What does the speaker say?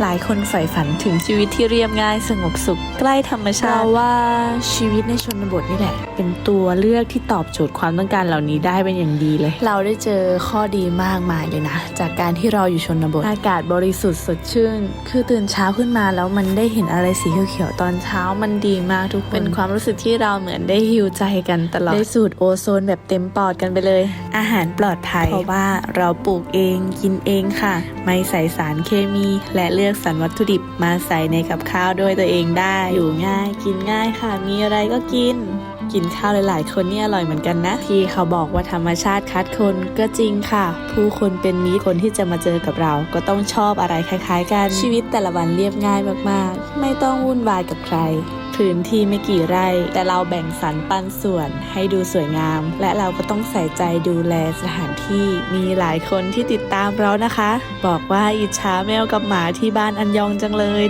หลายคนใฝ่ฝันถึงชีวิตที่เรียบง่ายสงบสุขใกล้ธรรมชาติเราว่าชีวิตในชนบทนี่แหละ เป็นตัวเลือกที่ตอบโจทย์ความต้องการเหล่านี้ได้เป็นอย่างดีเลย เราได้เจอข้อดีมากมายเลยนะ จากการที่เราอยู่ชนบทอากาศบริสุทธิ์สดชื่น คือตื่นเช้าขึ้นมาแล้วมันได้เห็นอะไรสีเขียวๆตอนเช้ามันดีมากทุกคนเป็นความรู้สึกที่เราเหมือนได้ฮิวใจกันตลอดได้สูดโอโซนแบบเต็มปอดกันไปเลย อาหารปลอดภัยเพราะว่าเราปลูกเองกินเองค่ะ ไม่ใส่สารเคมีและเลือกสรรวัตถุดิบมาใส่ในกับข้าวด้วยตัวเองได้ อยู่ง่าย กินง่ายค่ะ มีอะไรก็กิน กินข้าวหลาย ๆ คนนี่อร่อยเหมือนกันนะ ที่เขาบอกว่าธรรมชาติคัดคนก็จริงค่ะ ผู้คนเป็นมิตรคนที่จะมาเจอกับเรา ก็ต้องชอบอะไรคล้าย ๆ กันชีวิตแต่ละวันเรียบง่ายมาก ๆ ไม่ต้องวุ่นวายกับใคร พื้นที่ไม่กี่ไร่ แต่เราแบ่งสรรปันส่วนให้ดูสวยงาม และเราก็ต้องใส่ใจดูแลสถานที่มีหลายคนที่ติดตามเรานะคะ บอกว่าอิจฉาแมวกับหมาที่บ้านอันยองจังเลย